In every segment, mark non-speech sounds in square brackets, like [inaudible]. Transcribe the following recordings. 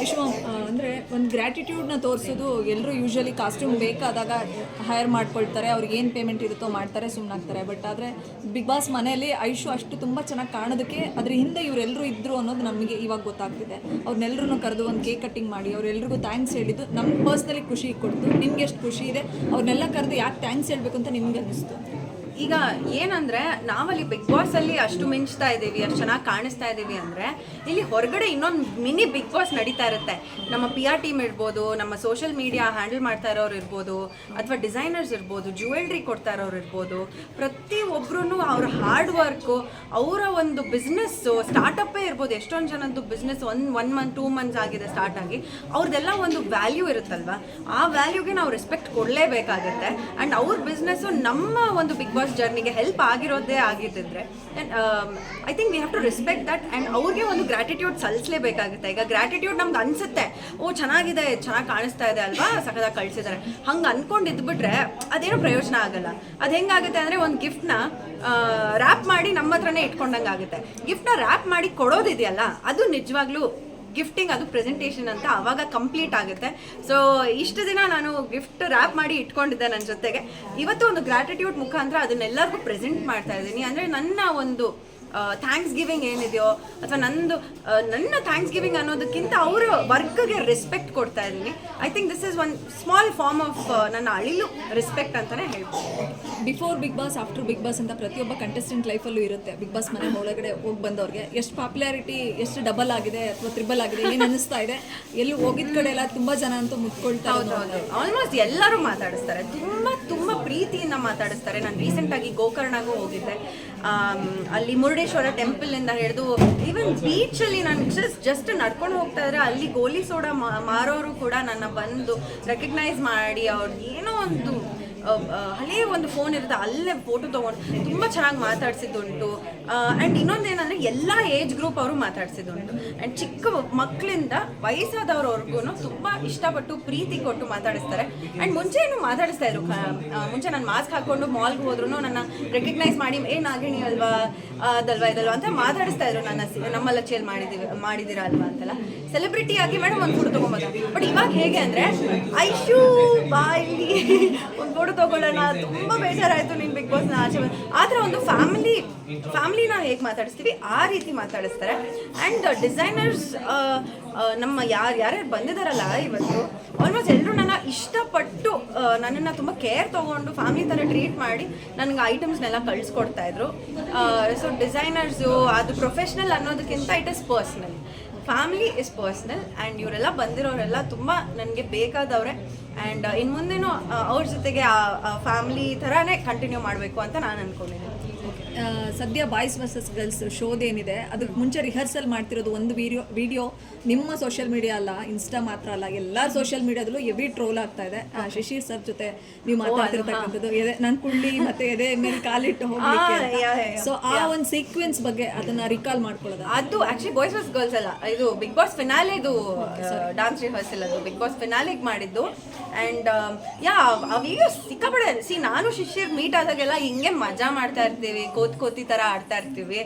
ಯಶು ಅಂದರೆ ಒಂದು ಗ್ರ್ಯಾಟಿಟ್ಯೂಡ್ನ ತೋರಿಸೋದು ಎಲ್ಲರೂ ಯೂಶ್ವಲಿ ಕಾಸ್ಟ್ಯೂಮ್ ಬೇಕಾದಾಗ ಹೈರ್ ಮಾಡ್ಕೊಳ್ತಾರೆ, ಅವ್ರಿಗೆ ಏನು ಪೇಮೆಂಟ್ ಇರುತ್ತೋ ಮಾಡ್ತಾರೆ ಸುಮ್ಮನಾಗ್ತಾರೆ ಬಟ್ ಆದರೆ ಬಿಗ್ ಬಾಸ್ ಮನೆಯಲ್ಲಿ ಐಶು ಅಷ್ಟು ತುಂಬ ಚೆನ್ನಾಗಿ ಕಾಣೋದಕ್ಕೆ ಅದ್ರ ಹಿಂದೆ ಇವರೆಲ್ಲರೂ ಇದ್ದರು ಅನ್ನೋದು ನಮಗೆ ಇವಾಗ ಗೊತ್ತಾಗ್ತಿದೆ. ಅವ್ರನ್ನೆಲ್ಲರೂ ಕರೆದು ಒಂದು ಕೇಕ್ ಕಟ್ಟಿಂಗ್ ಮಾಡಿ ಅವರೆಲ್ಲರಿಗೂ ಥ್ಯಾಂಕ್ಸ್ ಹೇಳಿದ್ದು ನಮ್ಮ ಪರ್ಸ್ನಲಿ ಖುಷಿ ಕೊಡ್ತು. ನಿಮ್ಗೆ ಎಷ್ಟು ಖುಷಿ ಇದೆ ಅವ್ರನ್ನೆಲ್ಲ ಕರೆದು ಯಾಕೆ ಥ್ಯಾಂಕ್ಸ್ ಹೇಳಬೇಕು ಅಂತ ನಿಮ್ಗೆ ಅನ್ನಿಸ್ತು. ಈಗ ಏನಂದ್ರೆ, ನಾವಲ್ಲಿ ಬಿಗ್ ಬಾಸ್ ಅಲ್ಲಿ ಅಷ್ಟು ಮಿಂಚ್ತಾ ಇದ್ದೀವಿ, ಅಷ್ಟು ಚೆನ್ನಾಗಿ ಕಾಣಿಸ್ತಾ ಇದ್ದೀವಿ ಅಂದ್ರೆ, ಇಲ್ಲಿ ಹೊರಗಡೆ ಇನ್ನೊಂದು ಮಿನಿ ಬಿಗ್ ಬಾಸ್ ನಡೀತಾ ಇರುತ್ತೆ. ನಮ್ಮ ಪಿ ಆರ್ ಟೀಮ್ ಇರ್ಬೋದು, ನಮ್ಮ ಸೋಷಿಯಲ್ ಮೀಡಿಯಾ ಹ್ಯಾಂಡಲ್ ಮಾಡ್ತಾ ಇರೋರು ಇರ್ಬೋದು, ಅಥವಾ ಡಿಸೈನರ್ಸ್ ಇರ್ಬೋದು ಜ್ಯುವೆಲ್ರಿ ಕೊಡ್ತಾ ಇರೋರು ಇರ್ಬೋದು, ಪ್ರತಿ ಒಬ್ರು ಅವ್ರ ಹಾರ್ಡ್ ವರ್ಕ್ ಅವರ ಒಂದು ಬಿಸ್ನೆಸ್ ಸ್ಟಾರ್ಟಪ್ಪೇ ಇರ್ಬೋದು, ಎಷ್ಟೊಂದು ಜನದ್ದು business one one month two months ಆಗಿದೆ ಸ್ಟಾರ್ಟ್ ಆಗಿ ಅವ್ರದ್ದೆಲ್ಲ ಒಂದು ವ್ಯಾಲ್ಯೂ ಇರುತ್ತಲ್ವಾ? ಆ ವ್ಯಾಲ್ಯೂಗೆ ನಾವು ರೆಸ್ಪೆಕ್ಟ್ ಕೊಡಲೇಬೇಕಾಗುತ್ತೆ. ಅಂಡ್ ಅವ್ರ ಬಿಸ್ನೆಸ್ ನಮ್ಮ ಒಂದು ಬಿಗ್ ಬಾಸ್ ಜರ್ನಿಗೆ ಹೆಲ್ಪ್ ಆಗಿರೋದೇ ಆಗಿದ್ದಿದ್ರೆ. I think we have to respect that and ಅವ್ರಿಗೆ ಒಂದು ಗ್ರ್ಯಾಟಿಟ್ಯೂಡ್ ಸಲ್ಲಿಸಲೇಬೇಕಾಗುತ್ತೆ. ಈಗ ಗ್ರ್ಯಾಟಿಟ್ಯೂಡ್ ನಮ್ಗೆ ಅನಿಸುತ್ತೆ. ಓ, ಚೆನ್ನಾಗಿದೆ, ಚೆನ್ನಾಗಿ ಕಾಣಿಸ್ತಾ ಇದೆ ಅಲ್ವಾ? ಸಖದಾಗಿ ಕಳಿಸಿದ್ದಾರೆ. ಹಂಗೆ ಅಂದ್ಕೊಂಡು ಇದ್ಬಿಟ್ರೆ ಅದೇನು ಪ್ರಯೋಜನ ಆಗಲ್ಲ. ಅದು ಹೆಂಗಾಗುತ್ತೆ ಅಂದರೆ ಒಂದು ಗಿಫ್ಟ್ನ ರ್ಯಾಪ್ ಮಾಡಿ ನಮ್ಮ ಹತ್ರನೇ ಇಟ್ಕೊಂಡಂಗೆ ಆಗುತ್ತೆ ಗಿಫ್ಟ್ನ ರ್ಯಾಪ್ ಮಾಡಿ ಕೊಡೋದಿದೆಯಲ್ಲ, ಅದು ನಿಜವಾಗ್ಲೂ ಗಿಫ್ಟಿಂಗ್ ಅದು ಪ್ರೆಸೆಂಟೇಷನ್ ಅಂತ ಅವಾಗ ಕಂಪ್ಲೀಟ್ ಆಗುತ್ತೆ. ಸೊ ಇಷ್ಟು ದಿನ ನಾನು ಗಿಫ್ಟ್ ರ್ಯಾಪ್ ಮಾಡಿ ಇಟ್ಕೊಂಡಿದ್ದೆ ನನ್ನ ಜೊತೆಗೆ. ಇವತ್ತು ಒಂದು ಗ್ರಾಟಿಟ್ಯೂಡ್ ಮುಖಾಂತರ ಅದನ್ನೆಲ್ಲರಿಗೂ ಪ್ರೆಸೆಂಟ್ ಮಾಡ್ತಾ ಇದ್ದೀನಿ. ಅಂದರೆ ನನ್ನ ಒಂದು ಥ್ಯಾಂಕ್ಸ್ ಗಿವಿಂಗ್ ಏನಿದೆಯೋ ಅಥವಾ ನಂದು ನನ್ನ ಥ್ಯಾಂಕ್ಸ್ ಗಿವಿಂಗ್ ಅನ್ನೋದಕ್ಕಿಂತ ಅವರ ವರ್ಕ್ಗೆ ರೆಸ್ಪೆಕ್ಟ್ ಕೊಡ್ತಾ ಇದ್ದೀನಿ. I think this is one small form of ನನ್ನ ಅಳಿಲು ರೆಸ್ಪೆಕ್ಟ್ ಅಂತಲೇ ಹೇಳ್ಬೋದು. Before Bigg Boss after Bigg Boss ಅಂತ ಪ್ರತಿಯೊಬ್ಬ ಕಂಟೆಸ್ಟೆಂಟ್ ಲೈಫಲ್ಲೂ ಇರುತ್ತೆ. ಬಿಗ್ ಬಾಸ್ ಮನೆ ಒಳಗಡೆ ಹೋಗಿ ಬಂದವ್ರಿಗೆ ಎಷ್ಟು ಪಾಪ್ಯುಲಾರಿಟಿ ಎಷ್ಟು ಡಬಲ್ ಆಗಿದೆ ಅಥವಾ ತ್ರಿಬಲ್ ಆಗಿದೆ ಏನು ಅನ್ನಿಸ್ತಾ ಇದೆ? ಎಲ್ಲಿ ಹೋಗಿದ ಕಡೆ ಎಲ್ಲ ತುಂಬ ಜನ ಅಂತೂ ಮುತ್ಕೊಳ್ತಾ ಹೌದು ಆಲ್ಮೋಸ್ಟ್ ಎಲ್ಲರೂ ಮಾತಾಡಿಸ್ತಾರೆ. ತುಂಬ ತುಂಬ ಪ್ರೀತಿಯಿಂದ ಮಾತಾಡಿಸ್ತಾರೆ. ನಾನು ರೀಸೆಂಟಾಗಿ ಗೋಕರ್ಣಗೂ ಹೋಗಿದ್ದೆ. ಅಲ್ಲಿ ಮುರುಡೇಶ್ವರ ಟೆಂಪಲಿಂದ ಹಿಡಿದು ಈವನ್ ಬೀಚಲ್ಲಿ ನಾನು ಜಸ್ಟ್ ಜಸ್ಟ್ ನಡ್ಕೊಂಡು ಹೋಗ್ತಾ ಇದ್ರೆ ಅಲ್ಲಿ ಗೋಲಿ ಸೋಡಾ ಮಾರೋರು ಕೂಡ ನನ್ನ ಬಂದು ರೆಕಗ್ನೈಸ್ ಮಾಡಿ ಅವ್ರು ಏನೋ ಒಂದು ಹಳೆಯ ಒಂದು ಫೋನ್ ಇರುತ್ತೆ, ಅಲ್ಲೇ ಫೋಟೋ ತೊಗೊಂಡು ತುಂಬ ಚೆನ್ನಾಗಿ ಮಾತಾಡ್ಸಿದ್ದುಂಟು. ಆ್ಯಂಡ್ ಇನ್ನೊಂದೇನಂದರೆ ಎಲ್ಲ ಏಜ್ ಗ್ರೂಪ್ ಅವರು ಮಾತಾಡ್ಸಿದ್ದುಂಟು. ಆ್ಯಂಡ್ ಚಿಕ್ಕ ಮಕ್ಕಳಿಂದ ವಯಸ್ಸಾದವ್ರವರೆಗೂ ತುಂಬ ಇಷ್ಟಪಟ್ಟು ಪ್ರೀತಿ ಕೊಟ್ಟು ಮಾತಾಡಿಸ್ತಾರೆ. ಆ್ಯಂಡ್ ಮುಂಚೆ ಏನು ಮಾತಾಡಿಸ್ತಾ ಇದ್ರು ಮುಂಚೆ ನಾನು ಮಾಸ್ಕ್ ಹಾಕೊಂಡು ಮಾಲ್ಗೆ ಹೋದ್ರು ನನ್ನ ರೆಕಗ್ನೈಸ್ ಮಾಡಿ, ಏ, ನಾಗಿಣಿ ಅಲ್ವಾ? ಅದಲ್ವಾ ಇದಲ್ವಾ? ಅಂತ ಮಾತಾಡಿಸ್ತಾ ಇದ್ರು ನನ್ನ ನಮ್ಮಲ್ಲ ಚೇಲ್ ಮಾಡಿದೀವಿ ಮಾಡಿದ್ದೀರಾ ಅಲ್ವಾ ಅಂತೆಲ್ಲ. ಸೆಲೆಬ್ರಿಟಿ ಆಗಿ ಮೇಡಮ್ ಒಂದು ಫೋಟೋ ತೊಗೊಬೋದು ಬಟ್ ಇವಾಗ ಹೇಗೆ ಅಂದರೆ, ಐಶು ಬಾಯಿ ಒಂದು ಫೋಟೋ ತಗೊಳ್ಳೋಣ. ತುಂಬ ಬೇಜಾರಾಯಿತು ನಿನ್ ಬಿಗ್ ಬಾಸ್ನ ಆಚೆ ಆತರ ಒಂದು ಫ್ಯಾಮಿಲಿ ಫ್ಯಾಮಿಲಿನ ಹೇಗೆ ಮಾತಾಡಿಸ್ತೀವಿ, ಆ ರೀತಿ ಮಾತಾಡಿಸ್ತಾರೆ. ಆ್ಯಂಡ್ ಡಿಸೈನರ್ಸ್ ನಮ್ಮ ಯಾರು, ಯಾರ್ಯಾರು ಬಂದಿದ್ದಾರಲ್ಲ ಇವತ್ತು ಆಲ್ಮೋಸ್ಟ್ ಎಲ್ಲರೂ ನನ್ನ ಇಷ್ಟಪಟ್ಟು ನನ್ನನ್ನು ತುಂಬ ಕೇರ್ ತೊಗೊಂಡು ಫ್ಯಾಮಿಲಿ ಥರ ಟ್ರೀಟ್ ಮಾಡಿ ನನಗೆ ಐಟಮ್ಸ್ನೆಲ್ಲ ಕಳಿಸ್ಕೊಡ್ತಾ ಇದ್ರು. ಸೊ ಡಿಸೈನರ್ಸು ಅದು ಪ್ರೊಫೆಷ್ನಲ್ ಅನ್ನೋದಕ್ಕಿಂತ it is personal family is personal and ಇವರೆಲ್ಲ ಬಂದಿರೋರೆಲ್ಲ ತುಂಬ ನನಗೆ ಬೇಕಾದವ್ರೆ. ಆ್ಯಂಡ್ ಇನ್ನು ಮುಂದೆನೂ ಅವ್ರ ಜೊತೆಗೆ, ಆ ಫ್ಯಾಮಿಲಿ ಥರನೇ ಕಂಟಿನ್ಯೂ ಮಾಡಬೇಕು ಅಂತ ನಾನು ಅಂದ್ಕೊಂಡಿದ್ದೀನಿ ಸದ್ಯ ಬಾಯ್ಸ್ ವರ್ಸಸ್ ಗರ್ಲ್ಸ್ ಶೋದೇನಿದೆ ಅದಕ್ಕೆ ಮುಂಚೆ ರಿಹರ್ಸಲ್ ಮಾಡ್ತಿರೋದು ಒಂದು ವಿಡಿಯೋ ವಿಡಿಯೋ ನಿಮ್ಮ ಸೋಷಿಯಲ್ ಮೀಡಿಯಾ ಅಲ್ಲ ಇನ್ಸ್ಟಾ ಮಾತ್ರ ಅಲ್ಲ ಎಲ್ಲ ಸೋಷಿಯಲ್ ಮೀಡಿಯಾದಲ್ಲೂ ಎವಿ ಟ್ರೋಲ್ ಆಗ್ತಾ ಇದೆ. ಆ, ಶಶಿರ್ ಸರ್ ಜೊತೆ ನೀವು ಮಾತಾಡ್ತಿರ್ತಕ್ಕಂಥದ್ದು ಎದೆ ನನ್ನ ಕುಳ್ಳಿ ಮತ್ತೆ ಎದೆ ಮೇಲೆ ಕಾಲಿಟ್ಟು ಹೋಗ್ಲಿಕ್ಕೆ. ಸೊ ಆ ಒಂದು ಸೀಕ್ವೆನ್ಸ್ ಬಗ್ಗೆ ಅದನ್ನ ರಿಕಾಲ್ ಮಾಡ್ಕೊಳ್ಳೋದು? ಅದು ಆಕ್ಚುಲಿ ಬಾಯ್ಸ್ ವರ್ಸ್ ಗರ್ಲ್ಸ್ ಅಲ್ಲ. ಇದು ಬಿಗ್ ಬಾಸ್ ಫಿನಾಲೆದು ಡಾನ್ಸ್ ರಿಹರ್ಸಲ್ ಅದು. ಬಿಗ್ ಬಾಸ್ ಫಿನಾಲೆಗೆ ಮಾಡಿದ್ದು. ಆ್ಯಂಡ್ ಯಾ ಅವೀಗ ಸಿಕ್ಕಾಪಡೆ ಸಿ ನಾನು ಶಿಷ್ಯರ್ ಮೀಟ್ ಆದಾಗೆಲ್ಲ ಹಿಂಗೆ ಮಜಾ ಮಾಡ್ತಾ ಇರ್ತೀವಿ, ಕೋತ್ ಕೋತಿ ಥರ ಆಡ್ತಾ ಇರ್ತೀವಿ.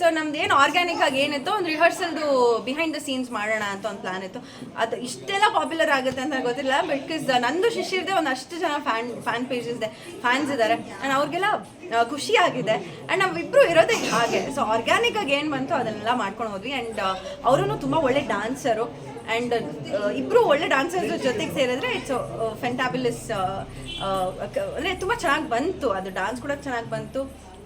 ಸೊ ನಮ್ದು ಏನು ಆರ್ಗ್ಯಾನಿಕ್ ಆಗಿ ಏನಿತ್ತು ಒಂದು ರಿಹರ್ಸಲ್ದು ಬಿಹೈಂಡ್ ದ ಸೀನ್ಸ್ ಮಾಡೋಣ ಅಂತ ಒಂದು ಪ್ಲಾನ್ ಇತ್ತು. ಅದು ಇಷ್ಟೆಲ್ಲ ಪಾಪ್ಯುಲರ್ ಆಗುತ್ತೆ ಅಂತ ಗೊತ್ತಿಲ್ಲ ಬಿಕಾಸ್ ನಂದು ಶಿಷ್ಯರ್ದೆ ಒಂದು ಅಷ್ಟು ಜನ ಫ್ಯಾನ್ ಫ್ಯಾನ್ ಪೇಜಸ್ ಇದೆ ಫ್ಯಾನ್ಸ್ ಇದ್ದಾರೆ ಆ್ಯಂಡ್ ಅವ್ರಿಗೆಲ್ಲ ಖುಷಿಯಾಗಿದೆ ಖುಷಿ ಆಗಿದೆ. ಆ್ಯಂಡ್ ನಾವಿಬ್ಬರು ಇರೋದೇ ಹಾಗೆ. ಸೊ ಆರ್ಗ್ಯಾನಿಕ್ ಆಗಿ ಏನು ಬಂತು ಅದನ್ನೆಲ್ಲ ಮಾಡ್ಕೊಂಡು ಹೋದ್ವಿ. ಆ್ಯಂಡ್ ಅವರು ತುಂಬ ಒಳ್ಳೆ ಡಾನ್ಸರು ಆ್ಯಂಡ್ ಇಬ್ಬರು ಒಳ್ಳೆ ಡಾನ್ಸರ್ಸ್ ಜೊತೆಗೆ ಸೇರಿದ್ರೆ ಇಟ್ಸ್ ಫೆಂಟಾಬಿಲಿಸ್ ಅಂದರೆ ತುಂಬ ಚೆನ್ನಾಗಿ ಬಂತು. ಅದು ಡಾನ್ಸ್ ಕೂಡ ಚೆನ್ನಾಗಿ ಬಂತು.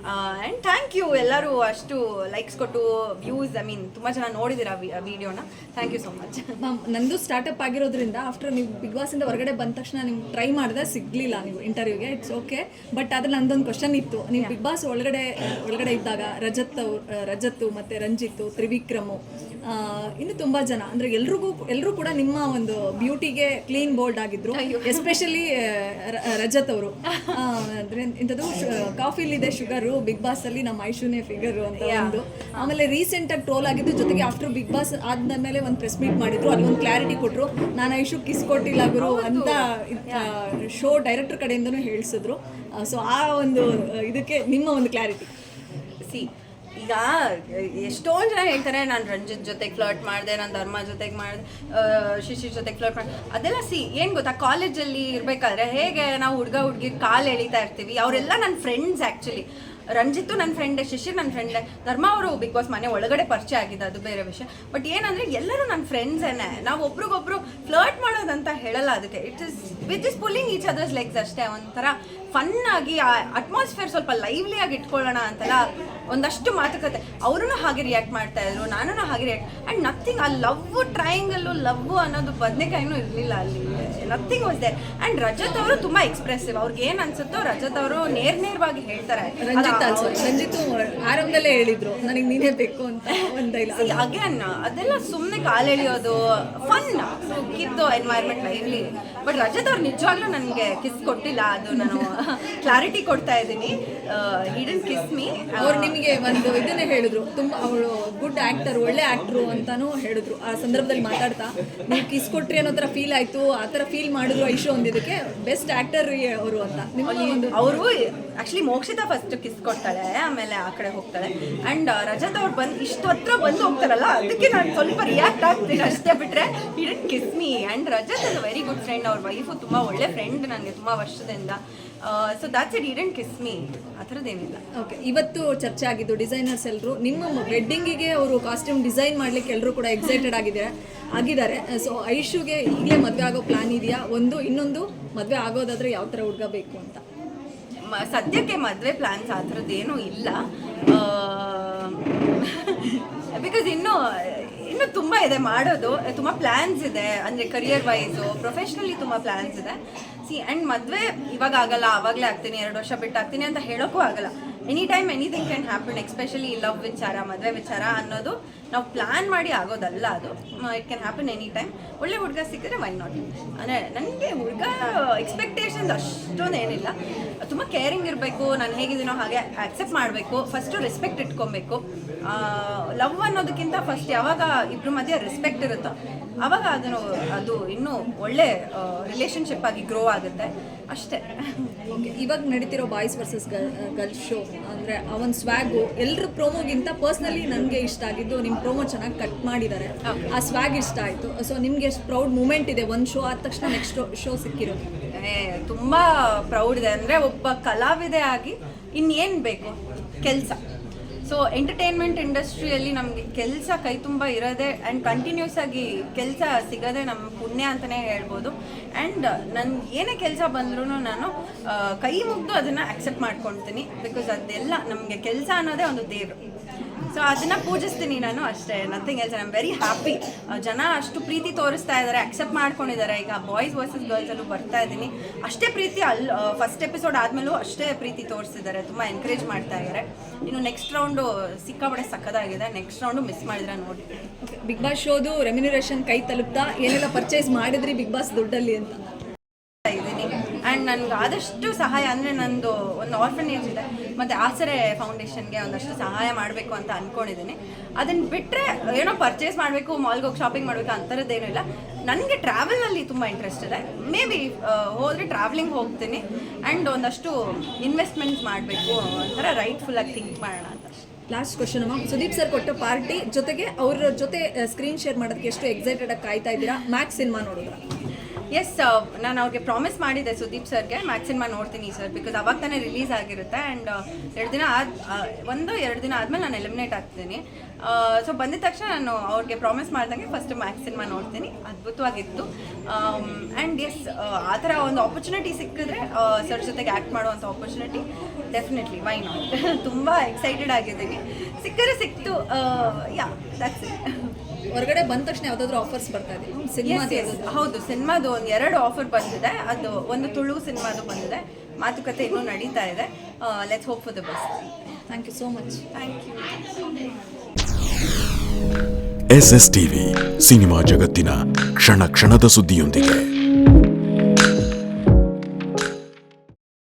ಆ್ಯಂಡ್ ಥ್ಯಾಂಕ್ ಯು ಎಲ್ಲರೂ ಅಷ್ಟು ಲೈಕ್ಸ್ ಕೊಟ್ಟು ವ್ಯೂಸ್ ಐ ಮೀನ್ ತುಂಬ ಜನ ನೋಡಿದ್ದೀರಾ ವಿಡಿಯೋನ thank you so much ma'am ನಂದು ಸ್ಟಾರ್ಟಪ್ ಆಗಿರೋದ್ರಿಂದ ಆಫ್ಟರ್ ನೀವು ಬಿಗ್ ಬಾಸಿಂದ ಹೊರಗಡೆ ಬಂದ ತಕ್ಷಣ ನಿಮ್ಗೆ ಟ್ರೈ ಮಾಡಿದೆ ಸಿಗ್ಲಿಲ್ಲ ನೀವು ಇಂಟರ್ವ್ಯೂಗೆ ಇಟ್ಸ್ ಓಕೆ ಬಟ್ ಅದ್ರಲ್ಲಿ ನಂದೊಂದು ಕ್ವಶನ್ ಇತ್ತು. ನೀವು ಬಿಗ್ ಬಾಸ್ ಒಳಗಡೆ ಒಳಗಡೆ ಇದ್ದಾಗ ರಜತ್ ಅವ್ರು- ರಜತ್ತು ಮತ್ತು ರಂಜಿತ್ತು ತ್ರಿವಿಕ್ರಮು ಇನ್ನು ತುಂಬಾ ಜನ. ಅಂದ್ರೆ ಎಲ್ರಿಗೂ ಎಲ್ಲರೂ ಕೂಡ ನಿಮ್ಮ ಒಂದು ಬ್ಯೂಟಿಗೆ ಕ್ಲೀನ್ ಬೋಲ್ಡ್ ಆಗಿದ್ರು. ಎಸ್ಪೆಷಲಿ ರಜತ್ ಅವರು. ಇಂಥದ್ದು ಇಂಥದ್ದು ಕಾಫಿಲಿದೆ ಶುಗರು ಬಿಗ್ ಬಾಸ್ ಅಲ್ಲಿ ನಮ್ಮ ಐಶುನೇ ಫಿಗರು ಅಂತ ಒಂದು. ಆಮೇಲೆ ರೀಸೆಂಟ್ ಆಗಿ ಟ್ರೋಲ್ ಆಗಿದ್ದು ಜೊತೆಗೆ ಆಫ್ಟರ್ ಬಿಗ್ ಬಾಸ್ ಆದ್ಮೇಲೆ ಒಂದು ಪ್ರೆಸ್ ಮೀಟ್ ಮಾಡಿದ್ರು. ಅಲ್ಲಿ ಒಂದು ಕ್ಲಾರಿಟಿ ಕೊಟ್ಟರು ನಾನು ಐಶು ಕಿಸ್ ಕೊಟ್ಟಿಲ್ಲ ಗುರು ಅಂತ ಶೋ ಡೈರೆಕ್ಟರ್ ಕಡೆಯಿಂದನೂ ಹೇಳಿಸಿದ್ರು. ಸೊ ಆ ಒಂದು ಇದಕ್ಕೆ ನಿಮ್ಮ ಒಂದು ಕ್ಲಾರಿಟಿ ಸಿ ಈಗ ಎಷ್ಟೋ ಜನ ಹೇಳ್ತಾರೆ, ನಾನು ರಂಜಿತ್ ಜೊತೆಗೆ ಫ್ಲರ್ಟ್ ಮಾಡಿದೆ, ನಾನು ಧರ್ಮ ಜೊತೆಗೆ ಮಾಡಿದೆ ಶಿಶಿ ಜೊತೆಗೆ ಫ್ಲರ್ಟ್ ಮಾಡಿ ಅದೆಲ್ಲ ಸಿ, ಏನು ಗೊತ್ತಾ? ಕಾಲೇಜಲ್ಲಿ ಇರಬೇಕಾದ್ರೆ ಹೇಗೆ ನಾವು ಹುಡುಗ ಹುಡುಗಿ ಕಾಲು ಎಳಿತಾ ಇರ್ತೀವಿ, ಅವರೆಲ್ಲ ನನ್ನ ಫ್ರೆಂಡ್ಸ್ ಆ್ಯಕ್ಚುಲಿ ರಂಜಿತ್ತು ನನ್ನ ಫ್ರೆಂಡೆ ಶಿಶಿರ್ ನನ್ನ ಫ್ರೆಂಡೆ ಧರ್ಮ ಅವರು ಬಿಕಾಸ್ ಮನೆ ಒಳಗಡೆ ಪರಿಚಯ ಆಗಿದೆ, ಅದು ಬೇರೆ ವಿಷಯ. ಬಟ್ ಏನಂದ್ರೆ ಎಲ್ಲರೂ ನನ್ನ ಫ್ರೆಂಡ್ಸೇನೆ ನಾವು ಒಬ್ರಿಗೊಬ್ರು ಫ್ಲರ್ಟ್ ಮಾಡೋದಂತ ಹೇಳಲ್ಲ ಅದಕ್ಕೆ. It is with is pulling each others legs ಅಷ್ಟೇ, ಒಂಥರ ಫನ್ ಆಗಿ, ಆ ಅಟ್ಮಾಸ್ಫಿಯರ್ ಸ್ವಲ್ಪ ಲೈವ್ಲಿ ಆಗಿ ಇಟ್ಕೊಳ್ಳೋಣ ಅಂತೆಲ್ಲ ಒಂದಷ್ಟು ಮಾತುಕತೆ. ಅವರು ಹಾಗೆ ರಿಯಾಕ್ಟ್ ಮಾಡ್ತಾ ಇದ್ರು ನಾನು ಹಾಗೆ ರಿಯಾಕ್ಟ್ ಆ್ಯಂಡ್ ನಥಿಂಗ್ ಆ ಲವ್ ಟ್ರಯಾಂಗಲ್ಲು ಲವ್ ಅನ್ನೋದು ಬದನೆಕಾಯಿನೂ ಇರಲಿಲ್ಲ ಅಲ್ಲಿ. Nothing was there and Rajat ಅವರು ತುಂಬಾ ಎಕ್ಸ್ಪ್ರೆಸಿವ್ ಅವ್ರಿಗೆ ಏನ್ ಅನ್ಸುತ್ತೋ ರಜತ್ ಅವರು ನೇರ್ ನೇರವಾಗಿ ಹೇಳ್ತಾರೆ. ರಂಜಿತ್ ಅಲ್ಸೋ ರಂಜಿತ್ ಆರಂಭದಲ್ಲೇ ಹೇಳಿದ್ರು ನನಗೆ ನೀನೇ ಬೇಕು ಅಂತ ಒಂದು ಡೈಲಾಗ್ ಅಗೇನ್ ಅದೆಲ್ಲ ಸುಮ್ಮನೆ ಕಾಲೆಳೆಯೋದು ಫನ್ ಕಿತ್ತು ಎನ್ವೈರ್ಮೆಂಟ್ ಇರ್ಲಿ ಬಟ್ ರಜತ್ ಅವ್ರು ನಿಜವಾಗ್ಲೂ ನನಗೆ ಕಿಸ್ ಕೊಟ್ಟಿಲ್ಲ. ಅದು ನಾನು [laughs] ಕ್ಲಾರಿಟಿ ಕೊಡ್ತಾ ಇದ್ದೀನಿ. ಹಿಡನ್ ಕಿಸ್ ಮೀ ಅವ್ರು ನಿಮಗೆ ಒಂದು ಇದನ್ನೇ ಹೇಳಿದ್ರು. ತುಂಬಾ ಅವಳು ಗುಡ್ ಆಕ್ಟರ್ ಒಳ್ಳೆ ಆಕ್ಟ್ರು ಅಂತಾನೂ ಹೇಳಿದ್ರು. ಆ ಸಂದರ್ಭದಲ್ಲಿ ಮಾತಾಡ್ತಾ ನೀವು ಕಿಸ್ ಕೊಟ್ರಿ ಅನ್ನೋ ತರ ಫೀಲ್ ಆಯ್ತು. ಆ ಥರ ಫೀಲ್ ಮಾಡಿದ್ರು ಐಶೋ ಒಂದಿದಕ್ಕೆ ಬೆಸ್ಟ್ ಆಕ್ಟರ್ ಅವರು ಅಂತ. ಅವರು ಆಕ್ಚುಲಿ ಮೋಕ್ಷಿತಾ ಫಸ್ಟ್ ಕಿಸ್ ಕೊಡ್ತಾಳೆ ಆಮೇಲೆ ಆ ಕಡೆ ಹೋಗ್ತಾಳೆ. ಅಂಡ್ ರಜತ್ ಅವ್ರು ಬಂದು ಇಷ್ಟು ಹತ್ರ ಬಂದು ಹೋಗ್ತಾರಲ್ಲ ಅದಕ್ಕೆ ನಾನು ಸ್ವಲ್ಪ ರಿಯಾಕ್ಟ್ ಆಗ್ತೀನಿ ಅಷ್ಟೇ ಬಿಟ್ರೆ it kiss me and Rajat ಅದು ವೆರಿ ಗುಡ್ ಫ್ರೆಂಡ್ ಅವ್ರ ವೈಫು ತುಂಬಾ ಒಳ್ಳೆ ಫ್ರೆಂಡ್ ನನಗೆ ತುಂಬ ವರ್ಷದಿಂದ. So that's it it kiss me ಆ ಥರದ್ದೇನಿಲ್ಲ ಓಕೆ ಇವತ್ತು ಚರ್ಚೆ ಆಗಿದ್ದು ಡಿಸೈನರ್ಸ್ ಎಲ್ಲರೂ ನಿಮ್ಮ ವೆಡ್ಡಿಂಗಿಗೆ ಅವರು ಕಾಸ್ಟ್ಯೂಮ್ ಡಿಸೈನ್ ಮಾಡ್ಲಿಕ್ಕೆ ಎಲ್ಲರೂ ಕೂಡ ಎಕ್ಸೈಟೆಡ್ ಆಗಿದ್ದಾರೆ? ಆಗಿದ್ದಾರೆ. ಸೊ ಐಶುಗೆ ಈಗಲೇ ಮದುವೆ ಆಗೋ ಪ್ಲಾನ್ ಇದೆಯಾ? ಒಂದು, ಇನ್ನೊಂದು ಮದುವೆ ಆಗೋದಾದ್ರೆ ಯಾವ ಥರ ಹುಡುಗ ಬೇಕು ಅಂತ? ಮ- ಸದ್ಯಕ್ಕೆ ಮದುವೆ ಪ್ಲಾನ್ಸ್ ಆ ಥರದ್ದು ಏನೂ ಇಲ್ಲ. ಬಿಕಾಸ್ ಇನ್ನು ಇನ್ನು ತುಂಬ ಇದೆ ಮಾಡೋದು. ತುಂಬ ಪ್ಲ್ಯಾನ್ಸ್ ಇದೆ. ಅಂದರೆ ಕರಿಯರ್ ವೈಸು ಪ್ರೊಫೆಷ್ನಲಿ ತುಂಬ ಪ್ಲ್ಯಾನ್ಸ್ ಇದೆ. ಸಿ ಆ್ಯಂಡ್ ಮದುವೆ ಇವಾಗ ಆಗಲ್ಲ, ಆವಾಗಲೇ ಆಗ್ತೀನಿ, ಎರಡು ವರ್ಷ ಬಿಟ್ಟು ಆಗ್ತೀನಿ ಅಂತ ಹೇಳೋಕ್ಕೂ ಆಗಲ್ಲ. Any time anything can happen especially love ವಿಚಾರ ಮದುವೆ ವಿಚಾರ ಅನ್ನೋದು ನಾವು ಪ್ಲಾನ್ ಮಾಡಿ ಆಗೋದಲ್ಲ ಅದು. It can happen any time ಒಳ್ಳೆ ಹುಡುಗ ಸಿಕ್ಕಿದ್ರೆ ವೈ ನಾಟ್ ಅಂದರೆ ನನಗೆ ಹುಡುಗ ಎಕ್ಸ್ಪೆಕ್ಟೇಷನ್ಸ್ ಅಷ್ಟೊಂದು ಏನಿಲ್ಲ. ತುಂಬ ಕೇರಿಂಗ್ ಇರಬೇಕು, ನಾನು ಹೇಗಿದ್ದೀನೋ ಹಾಗೆ ಆಕ್ಸೆಪ್ಟ್ ಮಾಡಬೇಕು ಫಸ್ಟು ರೆಸ್ಪೆಕ್ಟ್ ಇಟ್ಕೊಬೇಕು. ಲವ್ ಅನ್ನೋದಕ್ಕಿಂತ ಫಸ್ಟ್ ಯಾವಾಗ ಇಬ್ಬರ ಮಧ್ಯೆ ರೆಸ್ಪೆಕ್ಟ್ ಇರುತ್ತೋ ಆವಾಗ ಅದನ್ನು, ಅದು ಇನ್ನೂ ಒಳ್ಳೆ ರಿಲೇಷನ್ಶಿಪ್ ಆಗಿ ಗ್ರೋ ಆಗುತ್ತೆ. ಅಷ್ಟೇ. ಓಕೆ ಇವಾಗ ನಡೀತಿರೋ ಬಾಯ್ಸ್ ವರ್ಸಸ್ ಗರ್ಲ್ಸ್ ಶೋ ಅಂದರೆ ಅವನ್ ಸ್ವ್ಯಾಗು ಎಲ್ಲರ ಪ್ರೋಮೋಗಿಂತ ಪರ್ಸ್ನಲಿ ನನಗೆ ಇಷ್ಟ ಆಗಿದ್ದು ನಿಮ್ಮ ಪ್ರೋಮೋ ಚೆನ್ನಾಗಿ ಕಟ್ ಮಾಡಿದ್ದಾರೆ ಆ ಸ್ವ್ಯಾಗ್ ಇಷ್ಟ ಆಯಿತು. ಸೊ ನಿಮಗೆ ಎಷ್ಟು ಪ್ರೌಡ್ ಮೂಮೆಂಟ್ ಇದೆ ಒಂದು ಶೋ ಆದ ತಕ್ಷಣ ನೆಕ್ಸ್ಟ್ ಶೋ ಸಿಕ್ಕಿರೋದು ತುಂಬ ತುಂಬಾ ಪ್ರೌಡ್ ಇದೆ. ಅಂದರೆ ಒಬ್ಬ ಕಲಾವಿದೆ ಆಗಿ ಇನ್ನೇನು ಬೇಕು? ಕೆಲಸ. ಸೊ ಎಂಟರ್ಟೈನ್ಮೆಂಟ್ ಇಂಡಸ್ಟ್ರಿಯಲ್ಲಿ ನಮಗೆ ಕೆಲಸ ಕೈ ತುಂಬ ಇರೋದೇ ಆ್ಯಂಡ್ ಕಂಟಿನ್ಯೂಸ್ ಆಗಿ ಕೆಲಸ ಸಿಗೋದೇ ನಮ್ಮ ಪುಣ್ಯ ಅಂತಲೇ ಹೇಳ್ಬೋದು. ಆ್ಯಂಡ್ ನನ್ನ ಏನೇ ಕೆಲಸ ಬಂದ್ರೂ ನಾನು ಕೈ ಮುಗ್ದು ಅದನ್ನು ಅಕ್ಸೆಪ್ಟ್ ಮಾಡ್ಕೊಳ್ತೀನಿ. ಬಿಕಾಸ್ ಅದೆಲ್ಲ ನಮಗೆ ಕೆಲಸ ಅನ್ನೋದೇ ಒಂದು ದೇವರು. ಸೊ ಅದನ್ನ ಪೂಜಿಸ್ತೀನಿ ನಾನು ಅಷ್ಟೇ. Nothing else I am very happy ಜನ ಅಷ್ಟು ಪ್ರೀತಿ ತೋರಿಸ್ತಾ ಇದ್ದಾರೆ ಅಕ್ಸೆಪ್ಟ್ ಮಾಡ್ಕೊಂಡಿದ್ದಾರೆ. ಈಗ ಬಾಯ್ಸ್ ವರ್ಸಸ್ ಗರ್ಲ್ಸ್ ಅಲ್ಲೂ ಬರ್ತಾ ಇದ್ದೀನಿ. ಅಷ್ಟೇ ಪ್ರೀತಿ ಅಲ್ಲಿ ಫಸ್ಟ್ ಎಪಿಸೋಡ್ ಆದ್ಮೇಲೂ ಅಷ್ಟೇ ಪ್ರೀತಿ ತೋರಿಸಿದ್ದಾರೆ ತುಂಬ ಎನ್ಕರೇಜ್ ಮಾಡ್ತಾ ಇದ್ದಾರೆ. ಇನ್ನು ನೆಕ್ಸ್ಟ್ ರೌಂಡು ಸಿಕ್ಕಾಪಡೆ ಸಕ್ಕದಾಗಿದೆ ನೆಕ್ಸ್ಟ್ ರೌಂಡು ಮಿಸ್ ಮಾಡಿದ್ರೆ ನೋಡಿ. ಬಿಗ್ ಬಾಸ್ ಶೋದು ರೆಮ್ಯುನರೇಷನ್ ಕೈ ತಲುಪ್ತಾ? ಏನೆಲ್ಲ ಪರ್ಚೇಸ್ ಮಾಡಿದ್ರಿ ಬಿಗ್ ಬಾಸ್ ದುಡ್ಡಲ್ಲಿ ಅಂತ? ಆ್ಯಂಡ್ ನನ್ಗೆ ಆದಷ್ಟು ಸಹಾಯ ಅಂದರೆ ನಂದು ಒಂದು ಆರ್ಫನೇಜ್ ಇದೆ. ಮತ್ತು ಆಸರೆ ಫೌಂಡೇಶನ್ಗೆ ಒಂದಷ್ಟು ಸಹಾಯ ಮಾಡಬೇಕು ಅಂತ ಅಂದ್ಕೊಂಡಿದ್ದೀನಿ ಅದನ್ನು ಬಿಟ್ಟರೆ ಏನೋ ಪರ್ಚೇಸ್ ಮಾಡಬೇಕು ಮಾಲ್ಗೆ ಹೋಗಿ ಶಾಪಿಂಗ್ ಮಾಡಬೇಕು ಅಂಥರದ್ದೇನೂ ಇಲ್ಲ. ನನಗೆ ಟ್ರಾವೆಲ್ನಲ್ಲಿ ತುಂಬ ಇಂಟ್ರೆಸ್ಟ್ ಇದೆ. ಮೇ ಬಿ ಹೋದರೆ ಟ್ರಾವೆಲಿಂಗ್ ಹೋಗ್ತೀನಿ. ಆ್ಯಂಡ್ ಒಂದಷ್ಟು ಇನ್ವೆಸ್ಟ್ಮೆಂಟ್ಸ್ ಮಾಡಬೇಕು ಒಂಥರ ರೈಟ್ಫುಲ್ಲಾಗಿ ಥಿಂಕ್ ಮಾಡೋಣ ಅಂತ. ಲಾಸ್ಟ್ ಕ್ವಶನ್ ಅಮ್ಮ. ಸುದೀಪ್ ಸರ್ ಕೊಟ್ಟ ಪಾರ್ಟಿ ಜೊತೆಗೆ ಅವರ ಜೊತೆ ಸ್ಕ್ರೀನ್ ಶೇರ್ ಮಾಡೋದಕ್ಕೆ ಎಷ್ಟು ಎಕ್ಸೈಟೆಡ್ ಆಗಿ ಕಾಯ್ತಾ ಇದ್ದೀರಾ? ಮ್ಯಾಕ್ಸ್ ಸಿನಿಮಾ ನೋಡಿದ್ರ? ಎಸ್ ನಾನು ಅವ್ರಿಗೆ ಪ್ರಾಮಿಸ್ ಮಾಡಿದ್ದೆ ಸುದೀಪ್ ಸರ್ಗೆ. ಮ್ಯಾಕ್ಸ್ ಸಿನಿಮಾ ನೋಡ್ತೀನಿ ಸರ್ ಬಿಕಾಸ್ ಅವಾಗ ತಾನೇ ರಿಲೀಸ್ ಆಗಿರುತ್ತೆ ಆ್ಯಂಡ್ ಎರಡು ದಿನ ಆದ ಒಂದು, ಎರಡು ದಿನ ಆದಮೇಲೆ ನಾನು ಎಲಿಮಿನೇಟ್ ಆಗ್ತೀನಿ. ಸೊ ಬಂದಿದ ತಕ್ಷಣ ನಾನು ಅವ್ರಿಗೆ ಪ್ರಾಮಿಸ್ ಮಾಡ್ದಂಗೆ ಫಸ್ಟ್ ಮ್ಯಾಕ್ಸ್ ಸಿನಿಮಾ ನೋಡ್ತೀನಿ. ಅದ್ಭುತವಾಗಿತ್ತು. ಆ್ಯಂಡ್ ಎಸ್ ಆ ಥರ ಒಂದು ಆಪರ್ಚುನಿಟಿ ಸಿಕ್ಕಿದ್ರೆ ಸರ್ ಜೊತೆಗೆ ಆ್ಯಕ್ಟ್ ಮಾಡುವಂಥ ಆಪರ್ಚುನಿಟಿ ಡೆಫಿನೆಟ್ಲಿ ವೈ ನಾಟ್ ತುಂಬ ಎಕ್ಸೈಟೆಡ್ ಆಗಿದ್ದೀನಿ. ಸಿಕ್ಕರೆ ಸಿಕ್ತು ಯಾ ದಟ್ಸ್ ಇಟ್ ಹೊರಗಡೆ ಬಂದ ತಕ್ಷಣ ಯಾವ್ದಾದ್ರು ಆಫರ್ಸ್ ಬರ್ತಾ ಇದೆ. ಹೌದು ಸಿನಿಮಾದು ಒಂದು ಎರಡು ಆಫರ್ ಬಂದಿದೆ. ಅದು ಒಂದು ತುಳು ಸಿನಿಮಾದು ಬಂದಿದೆ. ಮಾತುಕತೆ ಇನ್ನೂ ನಡೀತಾ ಇದೆ. Let's hope for the best thank you so much thank you S S TV cinema ಜಗತ್ತಿನ ಕ್ಷಣ ಕ್ಷಣದ ಸುದ್ದಿಯೊಂದಿಗೆ.